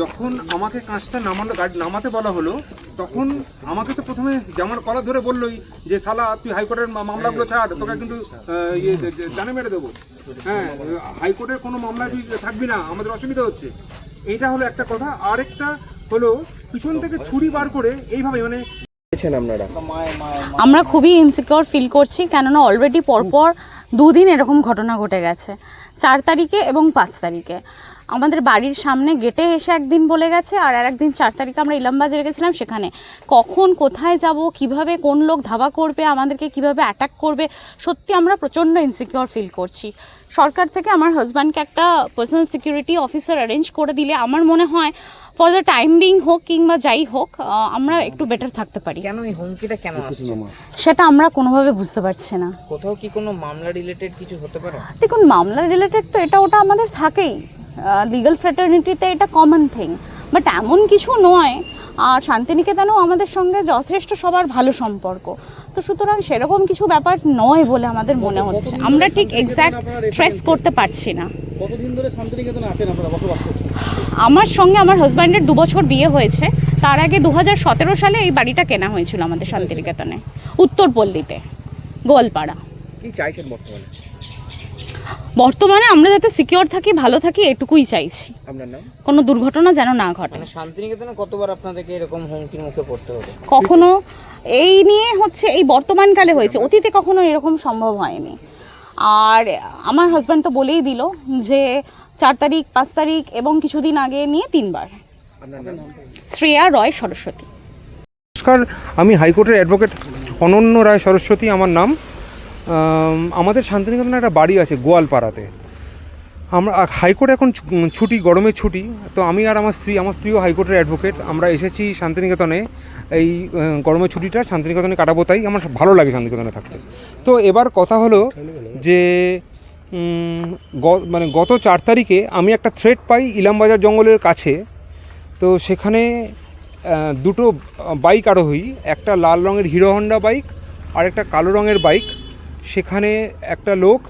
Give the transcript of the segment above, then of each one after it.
যখন আমাকে কাঁচটা নামানো গাড়ি নামাতে বলা হলো তখন আমাকে তো প্রথমে জামার কলা ধরে বললোই যে শালা তুই হাইকোর্টের মামলাগুলো ছাড় তোকে কিন্তু ইয়ে জানে মেরে দেবো। হ্যাঁ হাইকোর্টের কোনো মামলায় তুই থাকবি না আমাদের অসুবিধা হচ্ছে। এইটা হলো একটা কথা। আরেকটা হলো পিছন থেকে ছুরি বার করে এইভাবে মানে আমরা খুবই ইনসিকিওর ফিল করছি কেননা অলরেডি পরপর দুদিন এরকম ঘটনা ঘটে গেছে। চার তারিখে এবং পাঁচ তারিখে। আমাদের বাড়ির সামনে গেটে এসে একদিন বলে গেছে আর আর একদিন চার তারিখে আমরা ইলামবাজারে গেছিলাম সেখানে কখন কোথায় যাব কীভাবে কোন লোক ধাবা করবে আমাদেরকে কীভাবে অ্যাটাক করবে সত্যি আমরা প্রচণ্ড ইনসিকিওর ফিল করছি। সরকার থেকে আমার হাজব্যান্ডকে একটা পার্সোনাল সিকিউরিটি অফিসার অ্যারেঞ্জ করে দিলে আমার মনে হয় ফর দ্য টাইম বিং হোক কিংবা যাই হোক আমরা একটু বেটার থাকতে পারি। কেন এই হুমকিটা কেন আসছে? সেটা আমরা কোনোভাবে বুঝতে পারছি না। কোথাও কি কোনো মামলা রিলেটেড কিছু হতে পারে? দেখুন মামলা রিলেটেড তো এটা ওটা আমাদের থাকেই। লিগাল ফ্র্যাটার্নিটিতে এটা কমন থিং বাট এমন কিছু নয় আর শান্তিনিকেতনেও আমাদের সঙ্গে যথেষ্ট সবার ভালো সম্পর্ক। তো সুতরাং সেরকম কিছু ব্যাপার নয় বলে আমাদের মনে হচ্ছে। আমরা ঠিক এক্স্যাক্ট ট্রেস করতে পারছি না। আমার সঙ্গে আমার হাজব্যান্ডের দু বছর বিয়ে হয়েছে। তার আগে দু সতেরো সালে এই বাড়িটা কেনা হয়েছিল আমাদের শান্তিনিকেতনে। উত্তরপল্লীতে গোয়ালপাড়া। কি চাইছেন বর্তমানে? বর্তমানে আমরা যাতে সিকিওর থাকি ভালো থাকি এটুকুই চাইছি। আপনার নাম? কোনো দুর্ঘটনা যেন না ঘটে। মানে শান্তিনিকেতনে কতবার আপনাদেরকে এরকম হুমকির মুখে পড়তে হবে? কখনো এই নিয়ে হচ্ছে এই বর্তমানকালে হয়েছে অতীতে কখনো এরকম সম্ভব হয়নি। আর আমার হাজব্যান্ড তো বলেই দিল যে চার তারিখ পাঁচ তারিখ এবং কিছুদিন আগে নিয়ে তিনবার। শ্রেয়া রয় সরস্বতী। নমস্কার আমি হাইকোর্টের অ্যাডভোকেট অনন্য রায় সরস্বতী আমার নাম। আমাদের শান্তিনিকেতনে একটা বাড়ি আছে গোয়ালপাড়াতে। আমরা হাইকোর্ট এখন ছুটি, গরমের ছুটি, তো আমি আর আমার স্ত্রী, আমার স্ত্রীও হাইকোর্টের অ্যাডভোকেট, আমরা এসেছি শান্তিনিকেতনে। এই গরমের ছুটিটা শান্তিনিকেতনে কাটাবো তাই, আমার ভালো লাগে শান্তিনিকেতনে থাকতে। তো এবার কথা হলো যে মানে গত চার তারিখে আমি একটা থ্রেড পাই ইলামবাজার জঙ্গলের কাছে। তো সেখানে দুটো বাইক আরোহী, একটা লাল রঙের হিরো হন্ডা বাইক আর একটা কালো রঙের বাইক। সেখানে একটা লোক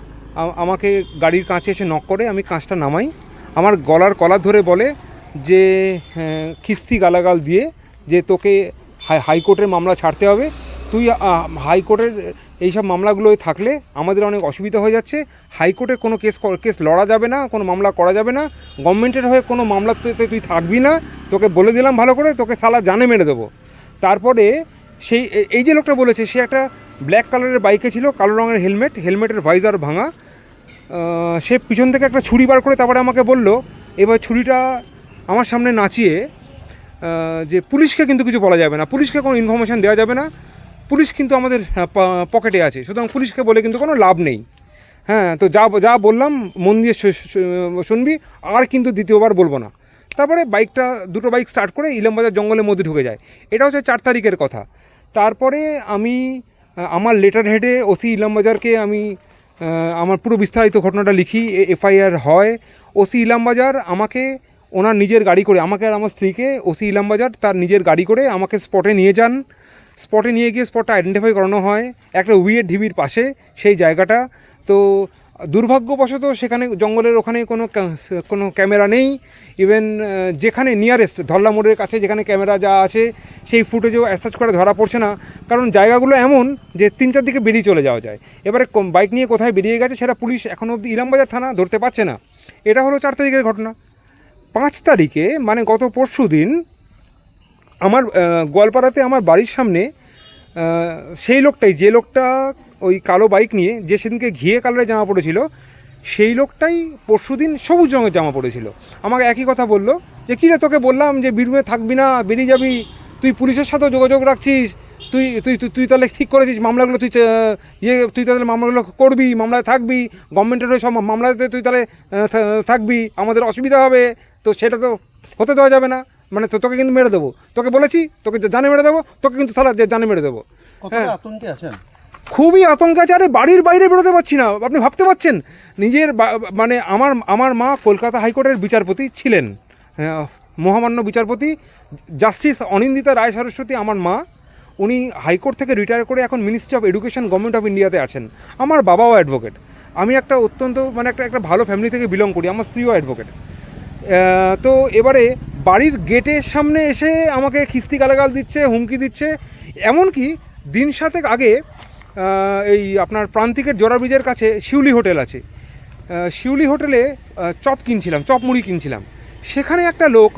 আমাকে গাড়ির কাঁচে এসে নক করে আমি কাঁচটা নামাই। আমার গলার কলার ধরে বলে যে হ্যাঁ, খিস্তি গালাগাল দিয়ে যে তোকে হাই- হাইকোর্টের মামলা ছাড়তে হবে। তুই হাইকোর্টের এইসব মামলাগুলোয় থাকলে আমাদের অনেক অসুবিধা হয়ে যাচ্ছে। হাইকোর্টে কোনো কেস কেস লড়া যাবে না কোনো মামলা করা যাবে না। গভর্নমেন্টের হয়ে কোনো মামলাতে তুই থাকবি না। তোকে বলে দিলাম ভালো করে তোকে সালা জানে মেরে দেবো। তারপরে সেই এই যে লোকটা বলেছে, সে একটা ব্ল্যাক কালারের বাইকে ছিল, কালো রঙের হেলমেট হেলমেটের ভাইজার ভাঙা। সে পিছন থেকে একটা ছুরি বার করে তারপরে আমাকে বলল, এবার ছুরিটা আমার সামনে নাচিয়ে যে পুলিশকে কিন্তু কিছু বলা যাবে না। পুলিশকে কোনো ইনফরমেশান দেওয়া যাবে না। পুলিশ কিন্তু আমাদের পকেটে আছে। সুতরাং পুলিশকে বলে কিন্তু কোনো লাভ নেই। হ্যাঁ তো যা যা বললাম, মন দিয়ে শুনবি, আর কিন্তু দ্বিতীয়বার বলব না। তারপরে বাইকটা দুটো বাইক স্টার্ট করে ইলামবাজার জঙ্গলের মধ্যে ঢুকে যায়। এটা হচ্ছে চার তারিখের কথা। তারপরে আমি আমার লেটার হেডে ওসি ইলামবাজারকে আমি আমার পুরো বিস্তারিত ঘটনাটা লিখি এফআইআর হয়। ওসি ইলামবাজার আমাকে ওনার নিজের গাড়ি করে, আমাকে আর আমার স্ত্রীকে ওসি ইলামবাজার তার নিজের গাড়ি করে আমাকে স্পটে নিয়ে যান। স্পটে নিয়ে গিয়ে স্পটটা আইডেন্টিফাই করানো হয়, একটা উইয়ের ঢিবির পাশে, সেই জায়গাটা। তো দুর্ভাগ্যবশত সেখানে জঙ্গলের ওখানে কোনো কোনো ক্যামেরা নেই। ইভেন যেখানে নিয়ারেস্ট ধল্লা মোড়ের কাছে যেখানে ক্যামেরা যা আছে, সেই ফুটেজও অ্যাসাচ করে ধরা পড়ছে না। কারণ জায়গাগুলো এমন যে তিন, চার দিকে বেরিয়ে চলে যাওয়া যায়। এবারে বাইক নিয়ে কোথায় বেরিয়ে গেছে সেটা পুলিশ এখনও অবধি ইলামবাজার থানা ধরতে পারছে না। এটা হলো চার তারিখের ঘটনা। পাঁচ তারিখে মানে গত পরশু দিন, আমার গোয়ালপাড়াতে আমার বাড়ির সামনে সেই লোকটাই, যে লোকটা ওই কালো বাইক নিয়ে, যে সেদিনকে ঘিয়ে কালারের জামা পড়েছিল, সেই লোকটাই পরশু দিন সবুজ রঙের জামা পড়েছিল। আমাকে একই কথা বলল যে কী রে তোকে বললাম যে বীরভূমে থাকবি না বেরিয়ে যাবি তুই পুলিশের সাথেও যোগাযোগ রাখছিস তুই তুই তুই তাহলে ঠিক করেছিস মামলাগুলো তুই ইয়ে তুই তাহলে মামলাগুলো করবি মামলায় থাকবি গভর্নমেন্টের হয়ে সব মামলাতে তুই তাহলে থাকবি আমাদের অসুবিধা হবে তো সেটা তো হতে দেওয়া যাবে না মানে তো তোকে কিন্তু মেরে দেবো তোকে বলেছি তোকে জানে মেরে দেবো তোকে কিন্তু সালা জানে মেরে দেবো। হ্যাঁ। আতঙ্কে আছেন? খুবই আতঙ্কে আছে, আরে বাড়ির বাইরে বেরোতে পারছি না। আপনি ভাবতে পারছেন? নিজের মানে আমার আমার মা কলকাতা হাইকোর্টের বিচারপতি ছিলেন। মহামান্য বিচারপতি জাস্টিস অনিন্দিতা রায় সরস্বতী আমার মা। উনি হাইকোর্ট থেকে রিটায়ার করে এখন ministry of education government of ইন্ডিয়াতে আছেন। আমার বাবাও অ্যাডভোকেট আমি একটা অত্যন্ত মানে একটা একটা ভালো ফ্যামিলি থেকে বিলং করি, আমার স্ত্রীও অ্যাডভোকেট তো এবারে বাড়ির গেটের সামনে এসে আমাকে খিস্তি গালাগাল দিচ্ছে, হুমকি দিচ্ছে। এমনকি দিন সাতেক আগে এই আপনার প্রান্তিকের জোড়া ব্রিজের কাছে শিউলি হোটেল আছে। শিউলি হোটেলে চপ কিনছিলাম, চপ মুড়ি কিনছিলাম। সেখানে একটা লোক,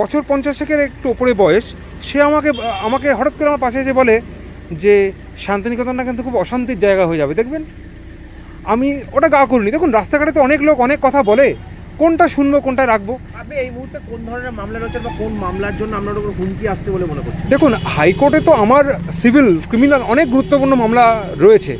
বছর পঞ্চাশেকের একটু ওপরে বয়স, সে আমাকে আমাকে হঠাৎ করে আমার পাশে এসে বলে যে, শান্তিনিকেতনটা কিন্তু খুব অশান্তির জায়গা হয়ে যাবে, দেখবেন? আমি ওটা গা করিনি। দেখুন, রাস্তাঘাটে তো অনেক লোক, অনেক কথা বলে। কোনটা শুনব, কোনটা রাখব? আপনি এই মুহূর্তে কোন ধরনের মামলা রয়েছে বা কোন মামলার জন্য আপনার উপর হুমকি আসছে বলে মনে করছেন? দেখুন হাইকোর্টে তো আমার সিভিল ক্রিমিনাল অনেক গুরুত্বপূর্ণ মামলা রয়েছে।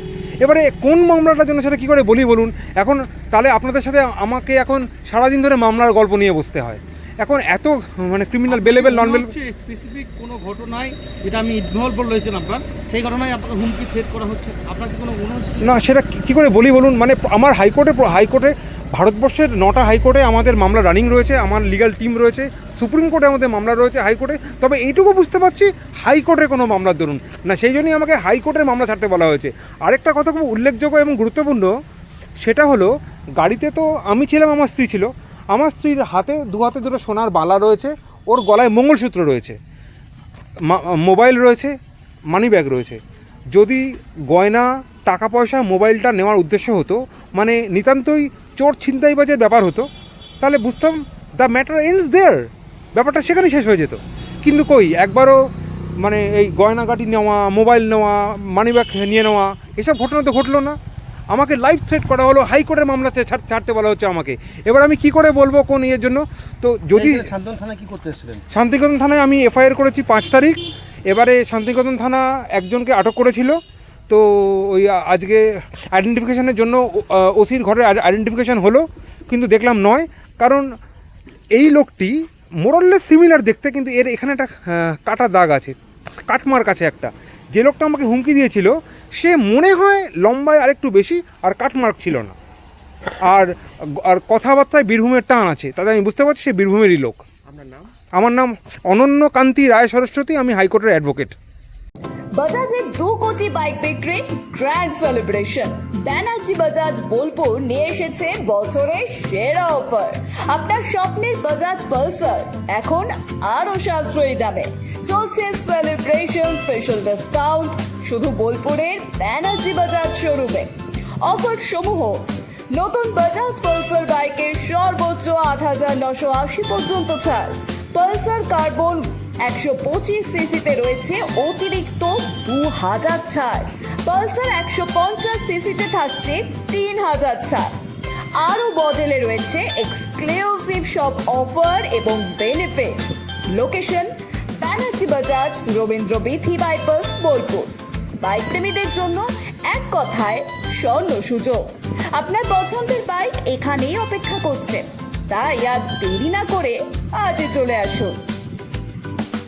এবারে কোন মামলাটার জন্য সেটা কী করে বলি বলুন? এখন তাহলে আপনাদের সাথে আমাকে এখন সারাদিন ধরে মামলার গল্প নিয়ে বসতে হয়। এখন এত মানে criminal bailable non bail specific কোনো ঘটনায় যেটা আমি ইনভলভ রয়েছেন আপনার সেই ঘটনায় আপনাকে হুমকি থ্রেট করা হচ্ছে? আপনার কি কোনো না সেটা কি- কি করে বলি বলুন? মানে আমার হাইকোর্টে হাইকোর্টে ভারতবর্ষের নটা হাইকোর্টে আমাদের মামলা রানিং রয়েছে, আমার লিগ্যাল টিম রয়েছে, সুপ্রিম কোর্টে আমাদের মামলা রয়েছে হাইকোর্টে, তবে এইটুকু বুঝতে পারছি হাইকোর্টের কোনো মামলার দরুন না, সেই জন্যই আমাকে হাইকোর্টের মামলা ছাড়তে বলা হয়েছে। আরেকটা কথা খুব উল্লেখযোগ্য এবং গুরুত্বপূর্ণ, সেটা হলো গাড়িতে তো আমি ছিলাম, আমার স্ত্রী ছিল। আমার স্ত্রীর হাতে, দু হাতে দুটো সোনার বালা রয়েছে, ওর গলায় মঙ্গলসূত্র রয়েছে। মোবাইল রয়েছে মানি ব্যাগ রয়েছে। যদি গয়না, টাকা পয়সা, মোবাইলটা নেওয়ার উদ্দেশ্য হতো মানে নিতান্তই চোর ছিনতাইবাজের ব্যাপার হতো তাহলে বুঝতাম দ্য ম্যাটার এন্ডস দেয়ার ব্যাপারটা সেখানেই শেষ হয়ে যেত। কিন্তু কই একবারও মানে এই গয়নাগাটি নেওয়া মোবাইল নেওয়া মানি ব্যাগ নিয়ে নেওয়া এসব ঘটনা তো ঘটলো না। আমাকে লাইফ থ্রেট করা হলো হাইকোর্টের মামলাতে ছাড়- ছাড়তে বলা হচ্ছে আমাকে। এবার আমি কি করে বলব কোন ইয়ের জন্য? তো যদি শান্তন থানায় কি করতে এসেছিলেন? শান্তিনিকেতন থানায় আমি এফআইআর করেছি পাঁচ তারিখ। এবারে শান্তিনিকেতন থানা একজনকে আটক করেছিল। তো ওই আজকে আইডেন্টিফিকেশনের জন্য ওসির ঘরে আইডেন্টিফিকেশন হলো কিন্তু দেখলাম নয়। কারণ এই লোকটি মোরাললেস সিমিলার দেখতে কিন্তু এর এখানে একটা কাটা দাগ আছে কাটমার্ক আছে একটা। যে লোকটা আমাকে হুমকি দিয়েছিল সে মনে হয় লম্বায় আরেকটু বেশি আর কাটমার্ক ছিল না। আর আর কথাবার্তায় বীরভূমের টান আছে তাতে আমি বুঝতে পারছি সে বীরভূমেরই লোক। আপনার নাম? আমার নাম অনন্য কান্তি রায় সরস্বতী আমি হাইকোর্টের অ্যাডভোকেট বাজাজের দু কোটি বাইক বিক্রি গ্র্যান্ড সেলিব্রেশন ব্যানার্জি বাজাজ বোলপুর নিয়ে এসেছে বছরের সেরা অফার আপনার স্বপ্নের বাজাজ পালসার এখন আরও সাশ্রয়ী দামে। চলছে সেলিব্রেশন স্পেশাল ডিসকাউন্ট শুধু বোলপুরের ব্যানার্জি বাজাজ শোরুমে অফার সমূহ, নতুন বাজাজ পালসার বাইকের সর্বোচ্চ আট হাজার নশো আশি পর্যন্ত ছাড়। পালসার কার্বন একশো পঁচিশ সিসিতে রয়েছে অতিরিক্ত দু হাজার ছাড়। পালসার একশো পঞ্চাশ সিসিতে থাকছে তিন হাজার ছাড়। আরও মডেলে রয়েছে এক্সক্লুসিভ সব অফার এবং benefit location Banerjee Bajaj Rabindra Bithi bypass Bolpur bike প্রেমীদের জন্য এক কথায় স্বর্ণ সুযোগ। আপনার পছন্দের বাইক এখানেই অপেক্ষা করছে। তাই আর দেরি না করে আজই চলে আসুন।